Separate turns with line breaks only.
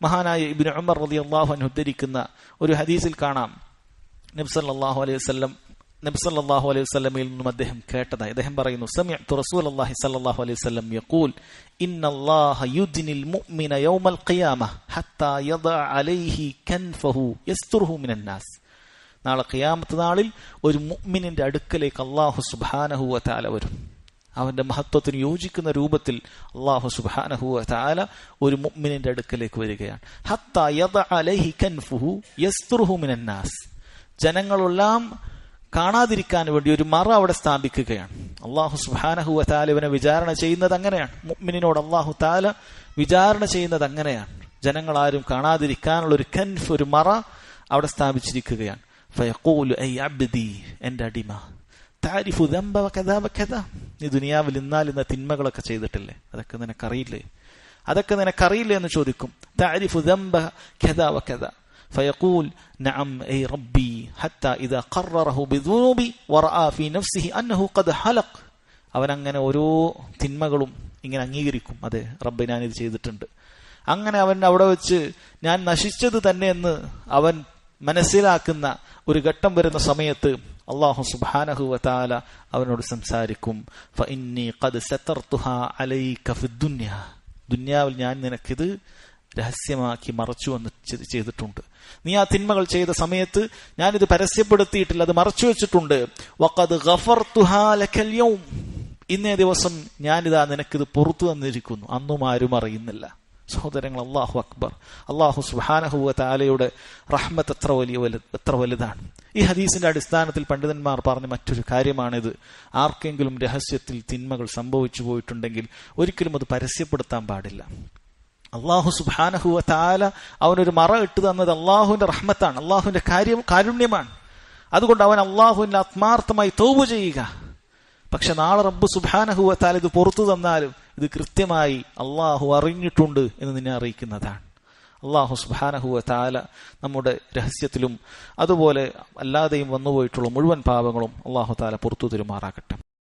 മഹാനായ ഇബിന് ഉമർ റതി അള്ളാഹു ഉദ്ധരിക്കുന്ന ഒരു ഹദീസിൽ കാണാം. നബ്സല്ലാഹു അലൈഹി വസ്ലം നബ്സല്ലാഹു അലൈഹി വസ്ലമയിൽ നിന്നും അദ്ദേഹം കേട്ടതായി. അദ്ദേഹം പറയുന്നു സമിഅ്തു റസൂൽ അള്ളാഹി സല്ലല്ലാഹു അലൈഹി വസല്ലം യഖൂൽ ഇന്നല്ലാഹ യുദ്നിൽ മുഅ്മിന യൗമൽ ഖിയാമ ഹത്താ യദ അലൈഹി കൻഫഹു യസ്തുറുഹു മിനൻ നാസ്. നാളെ ഖിയാമത്ത് നാളിൽ ഒരു മുഅ്മിനിന്റെ അടുക്കലേക്ക് അള്ളാഹു സുബ്ഹാനഹു വ തആല വരും. അവന്റെ മഹത്വത്തിന് യോജിക്കുന്ന രൂപത്തിൽ അള്ളാഹു സുബ്ഹാനഹു താല ഒരു മുഅ്മിനിന്റെ അടുക്കലേക്ക് വരികയാണ്. ഹത്താ അലൈഹി കൻഫുഹു ജനങ്ങളെല്ലാം കാണാതിരിക്കാൻ വേണ്ടി ഒരു മറ അവിടെ സ്ഥാപിക്കുകയാണ്. അള്ളാഹു സുബാനഹു താല ഇവനെ വിചാരണ ചെയ്യുന്നത് അങ്ങനെയാണ്. മുഅ്മിനിനോട് അള്ളാഹു താല വിചാരണ ചെയ്യുന്നത് അങ്ങനെയാണ്. ജനങ്ങളാരും കാണാതിരിക്കാനുള്ള ഒരു കൻഫ് ഒരു മറ അവിടെ സ്ഥാപിച്ചിരിക്കുകയാണ്. ഫയഖൂലു ഐ അബ്ദി എന്റെ അടിമ. താരിഫു ദംബ കഥാ കഥാ നീ ദുനിയാവിൽ ഇന്നാൽ ഇന്ന തിന്മകളൊക്കെ ചെയ്തിട്ടില്ലേ അതൊക്കെ നിനക്കറിയില്ലേ അതൊക്കെ നിനക്കറിയില്ലേ എന്ന് ചോദിക്കും താരിഫു ദംബ കഥാ കഥാ فيقول نعم أي ربي حتى إذا قرره بذنوبي ورأى في نفسه أنه قد حلق അവൻ അങ്ങനെ ഓരോ തിന്മകളും ഇങ്ങനെ അംഗീകരിക്കും അതെ റബ്ബെ ഞാനിത് ചെയ്തിട്ടുണ്ട് അങ്ങനെ അവൻ അവിടെ വെച്ച് ഞാൻ നശിച്ചത് തന്നെ എന്ന് അവൻ മനസ്സിലാക്കുന്ന ഒരു ഘട്ടം വരുന്ന സമയത്ത് അള്ളാഹു സുബാനഹു വതാല അവനോട് സംസാരിക്കും. ദുന്യാവിൽ ഞാൻ നിനക്കിത് രഹസ്യമാക്കി മറച്ചു എന്ന് ചെയ്തിട്ടുണ്ട്. നീ ആ തിന്മകൾ ചെയ്ത സമയത്ത് ഞാനിത് പരസ്യപ്പെടുത്തിയിട്ടില്ല അത് മറച്ചു വെച്ചിട്ടുണ്ട്. ഇന്നേ ദിവസം ഞാനിതാ നിനക്കിത് പുറത്തു തന്നിരിക്കുന്നു. അന്നും ആരും അറിയുന്നില്ല. സഹോദരങ്ങൾ അള്ളാഹു അക്ബർ. അള്ളാഹു സുഹാനഹുവ താലയുടെ റഹ്മത്ത് എത്ര വലിയ വലു എത്ര വലുതാണ്. ഈ ഹദീസിന്റെ അടിസ്ഥാനത്തിൽ പണ്ഡിതന്മാർ പറഞ്ഞ മറ്റൊരു കാര്യമാണിത്. ആർക്കെങ്കിലും രഹസ്യത്തിൽ തിന്മകൾ സംഭവിച്ചു പോയിട്ടുണ്ടെങ്കിൽ ഒരിക്കലും അത് പരസ്യപ്പെടുത്താൻ പാടില്ല. അള്ളാഹു സുബാനഹുവ താല അവനൊരു മറ ഇട്ടു തന്നത് അള്ളാഹുവിന്റെ റഹ്മത്താണ്. അള്ളാഹുവിന്റെ കാര്യം കാരുണ്യമാണ്. അതുകൊണ്ട് അവൻ അള്ളാഹുവിന്റെ ആത്മാർത്ഥമായി തോവ് ചെയ്യുക. പക്ഷെ നാളെ റബ്ബ് സുബാനഹുവ താല ഇത് പുറത്തു തന്നാലും ഇത് കൃത്യമായി അള്ളാഹു അറിഞ്ഞിട്ടുണ്ട് എന്ന് നിന്നെ അറിയിക്കുന്നതാണ്. അള്ളാഹു സുബാനഹുവ താല നമ്മുടെ രഹസ്യത്തിലും അതുപോലെ അല്ലാതെയും വന്നുപോയിട്ടുള്ള മുഴുവൻ പാപങ്ങളും അള്ളാഹു താല പുറത്തു തരുമാറാകട്ടെ.